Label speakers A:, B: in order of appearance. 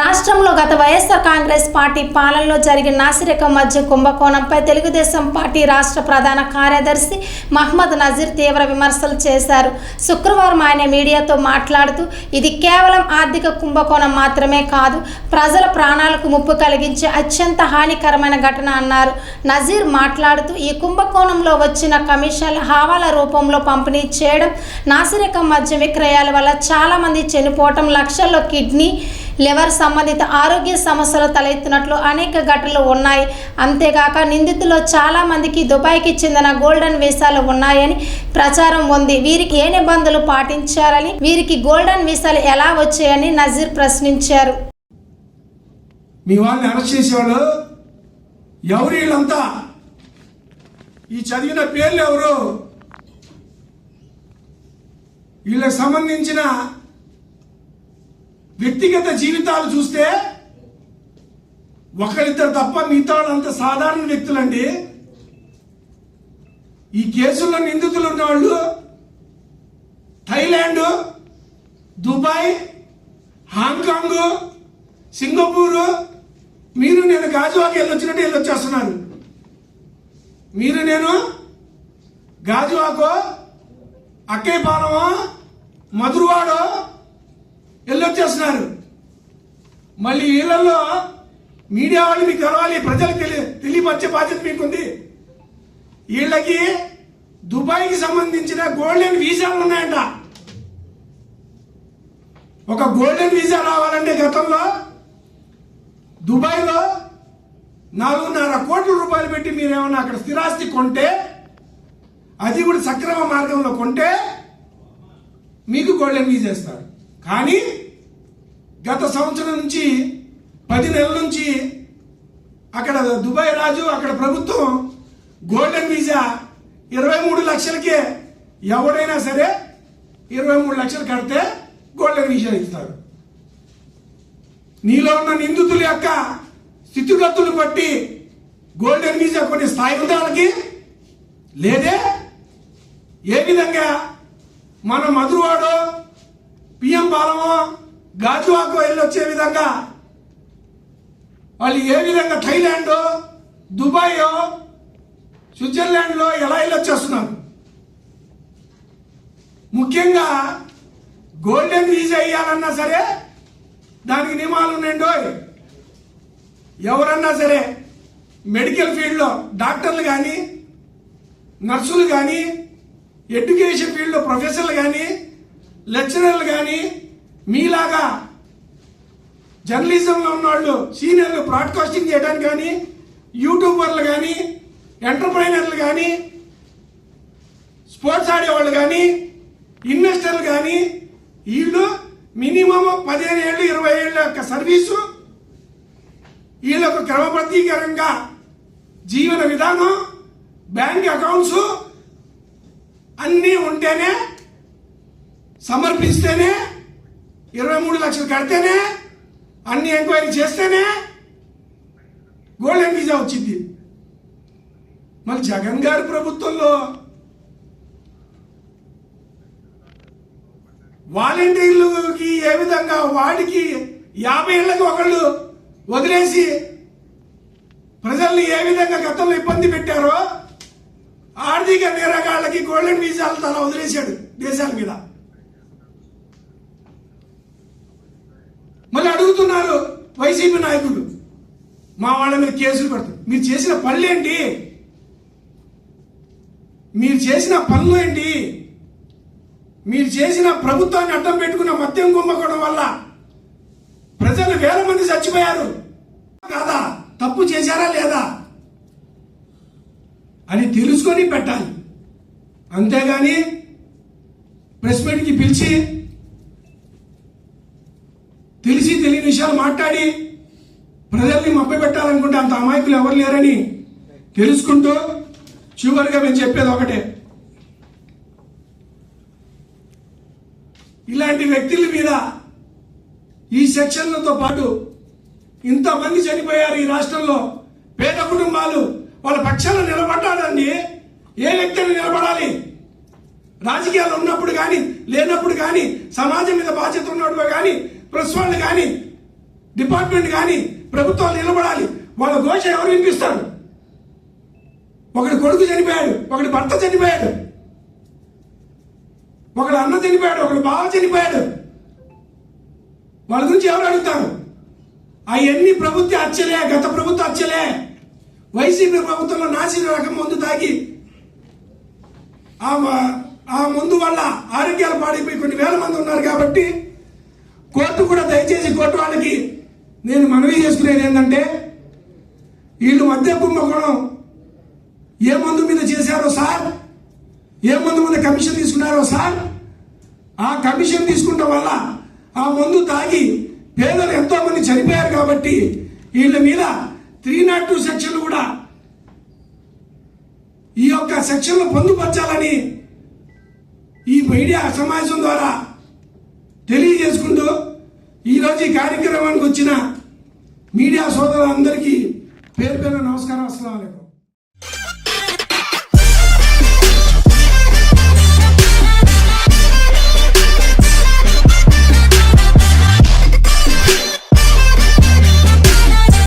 A: రాష్ట్రంలో గత వైఎస్ఆర్ కాంగ్రెస్ పార్టీ పాలనలో జరిగిన నాసిరకం మధ్య కుంభకోణంపై తెలుగుదేశం పార్టీ రాష్ట్ర ప్రధాన కార్యదర్శి మహ్మద్ నజీర్ తీవ్ర విమర్శలు చేశారు. శుక్రవారం ఆయన మీడియాతో మాట్లాడుతూ ఇది కేవలం ఆర్థిక కుంభకోణం మాత్రమే కాదు ప్రజల ప్రాణాలకు ముప్పు కలిగించే అత్యంత హానికరమైన ఘటన అన్నారు. నజీర్ మాట్లాడుతూ ఈ కుంభకోణంలో వచ్చిన కమిషన్ల హావాల రూపంలో పంపిణీ చేయడం నాసిరకం మద్యం విక్రయాల వల్ల చాలామంది చనిపోవటం లక్షల్లో కిడ్నీ లివర్ సంబంధిత ఆరోగ్య సమస్యలు తలెత్తినట్లు అనేక ఘటనలు ఉన్నాయి. అంతేగాక నిందితుల్లో చాలా మందికి దుబాయ్కి చెందిన గోల్డెన్ వీసాలు ఉన్నాయని ప్రచారం ఉంది. వీరికి ఏ నిబంధనలు పాటించారని వీరికి గోల్డెన్ వీసాలు ఎలా వచ్చాయని నజీర్ ప్రశ్నించారు.
B: మీ వాళ్ళని అరెస్ట్ చేసేవాళ్ళు ఎవరు వీళ్ళంతా? ఈ చదివిన పేర్లు ఎవరు? వీళ్ళకి సంబంధించిన వ్యక్తిగత జీవితాలు చూస్తే ఒకరిద్దరు తప్ప మిగతా అంత సాధారణ వ్యక్తులండి. ఈ కేసుల్లో నిందితులు ఉన్నవాళ్ళు థైలాండ్ దుబాయ్ హాంకాంగ్ సింగపూరు. మీరు నేను గాజువాకి వెళ్ళొచ్చినట్టు వెళ్ళొచ్చేస్తున్నాను మీరు నేను గాజువాకో అక్కయ్యపాలెమో మధురవాడో వెళ్ళొచ్చేస్తున్నారు మళ్ళీ వీళ్ళల్లో మీడియా వాళ్ళు మీకు తెలవాలి ప్రజలకు తెలియ తెలియపరిచే బాధ్యత మీకుంది. వీళ్ళకి దుబాయ్కి సంబంధించిన గోల్డెన్ వీసాలు ఉన్నాయంట. ఒక గోల్డెన్ వీసా రావాలంటే గతంలో దుబాయ్లో నాలుగున్నర కోట్ల రూపాయలు పెట్టి మీరేమన్నా అక్కడ స్థిరాస్తి కొంటే అది కూడా సక్రమ మార్గంలో కొంటే మీకు గోల్డెన్ వీసా ఇస్తారు. కానీ గత సంవత్సరం నుంచి పది నెలల నుంచి అక్కడ దుబాయ్ రాజు అక్కడ ప్రభుత్వం గోల్డెన్ వీసా ఇరవై మూడు లక్షలకే ఎవడైనా సరే ఇరవై మూడు లక్షలు కడితే గోల్డెన్ వీసా ఇస్తారు. నీలో ఉన్న నిందితుల యొక్క స్థితిగతులు బట్టి గోల్డెన్ వీసా కొన్ని స్థాయి వాళ్ళకి లేదే. ఏ విధంగా మన మధురవాడో పిఎం పాలమో గాజువాకు వెళ్ళొచ్చే విధంగా. వాళ్ళు ఏ విధంగా థైలాండ్ దుబాయ్ స్విట్జర్లాండ్లో ఎలా వెళ్ళొచ్చేస్తున్నారు? ముఖ్యంగా గోల్డెన్ వీజా ఇవ్వాలన్నా సరే దానికి నియమాలు ఉన్నాయండో ఎవరన్నా సరే మెడికల్ ఫీల్డ్లో డాక్టర్లు కానీ నర్సులు కానీ ఎడ్యుకేషన్ ఫీల్డ్లో ప్రొఫెసర్లు కానీ లెక్చరర్లు కానీ మీలాగా జర్నలిజంలో ఉన్నవాళ్ళు సీనియర్లు బ్రాడ్కాస్టింగ్ చేయడానికి కానీ యూట్యూబర్లు కానీ ఎంటర్ప్రైనర్లు కానీ స్పోర్ట్స్ ఆడేవాళ్ళు కానీ ఇన్వెస్టర్లు కానీ వీళ్ళు మినిమం పదిహేను ఏళ్ళు ఇరవై ఏళ్ళ యొక్క సర్వీసు వీళ్ళకు క్రమబద్ధీకరంగా జీవన విధానం బ్యాంక్ అకౌంట్స్ అన్నీ ఉంటేనే సమర్పిస్తేనే ఇరవై మూడు లక్షలు కడితేనే అన్ని ఎంక్వైరీ చేస్తేనే గోల్డెన్ వీసా వచ్చింది. మళ్ళీ జగన్ గారి ప్రభుత్వంలో వాలంటీర్లకి ఏ విధంగా వాడికి యాభై ఏళ్ళకి ఒకళ్ళు వదిలేసి ప్రజల్ని ఏ విధంగా గతంలో ఇబ్బంది పెట్టారో ఆర్థిక నేరగాళ్ళకి గోల్డెన్ వీసాలు తన వదిలేశాడు దేశాల మీద మళ్ళీ అడుగుతున్నారు వైసీపీ నాయకులు మా వాళ్ళ మీద కేసులు పెడతారు మీరు చేసిన పనులేంటి మీరు చేసిన పనులు ఏంటి? మీరు చేసిన ప్రభుత్వాన్ని అడ్డం పెట్టుకున్న మద్యం కుంభకోణం వల్ల ప్రజలు వేల మంది చచ్చిపోయారు. కాదా? తప్పు చేశారా లేదా? అని తెలుసుకొని పెట్టాలి. అంతేగాని ప్రెస్ మీట్కి పిలిచి తెలిసి తెలియని విషయాలు మాట్లాడి ప్రజల్ని మభ్య పెట్టాలనుకుంటే అంత అమాయకులు ఎవరు లేరని తెలుసుకుంటూ చివరిగా మేము చెప్పేది ఒకటే. ఇలాంటి వ్యక్తుల మీద ఈ సెక్షన్లతో పాటు ఇంతమంది చనిపోయారు ఈ రాష్ట్రంలో. పేద కుటుంబాలు వాళ్ళ పక్షాన నిలబడ్డాడండి ఏ వ్యక్తిని నిలబడాలి? రాజకీయాలు ఉన్నప్పుడు కానీ లేనప్పుడు కానీ సమాజం మీద బాధ్యత ఉన్నప్పుడు కానీ ప్రెస్ వాళ్ళు కానీ డిపార్ట్మెంట్ కానీ ప్రభుత్వాలు నిలబడాలి. వాళ్ళ ఘోష ఎవరు వినిపిస్తారు? ఒకటి కొడుకు చనిపోయాడు ఒకటి భర్త చనిపోయాడు ఒకడు అన్న చనిపోయాడు ఒకడు బావ చనిపోయాడు. వాళ్ళ గురించి ఎవరు అడుగుతారు? అవన్నీ ప్రభుత్వ అచ్చలే గత ప్రభుత్వం అచ్చలే వైసీపీ ప్రభుత్వంలో నాసిన రకం మందు తాగి ఆ మ- ఆ మందు వల్ల ఆరోగ్యాలు పాడైపోయి కొన్ని వేల మంది ఉన్నారు కాబట్టి కోర్టు కూడా దయచేసి కోర్టు వాళ్ళకి నేను మనవి చేసుకునేది ఏంటంటే వీళ్ళు మధ్య కుంభకోణం ఏ మందు మీద చేశారో సార్ ఏ మందు మీద కమిషన్ తీసుకున్నారో సార్ ఆ కమిషన్ తీసుకుంటాం వల్ల ఆ మందు తాగి పేదలు ఎంతోమంది చనిపోయారు కాబట్టి వీళ్ళ మీద త్రీ నాట్ టూ సెక్షన్లు కూడా ఈ యొక్క సెక్షన్లు పొందుపరచాలని ఈ మీడియా సమాజం ద్వారా తెలియజేసుకుంటూ ఈరోజు ఈ కార్యక్రమానికి వచ్చిన మీడియా సోదరులందరికీ పేరు పేరు నమస్కారం అస్సలం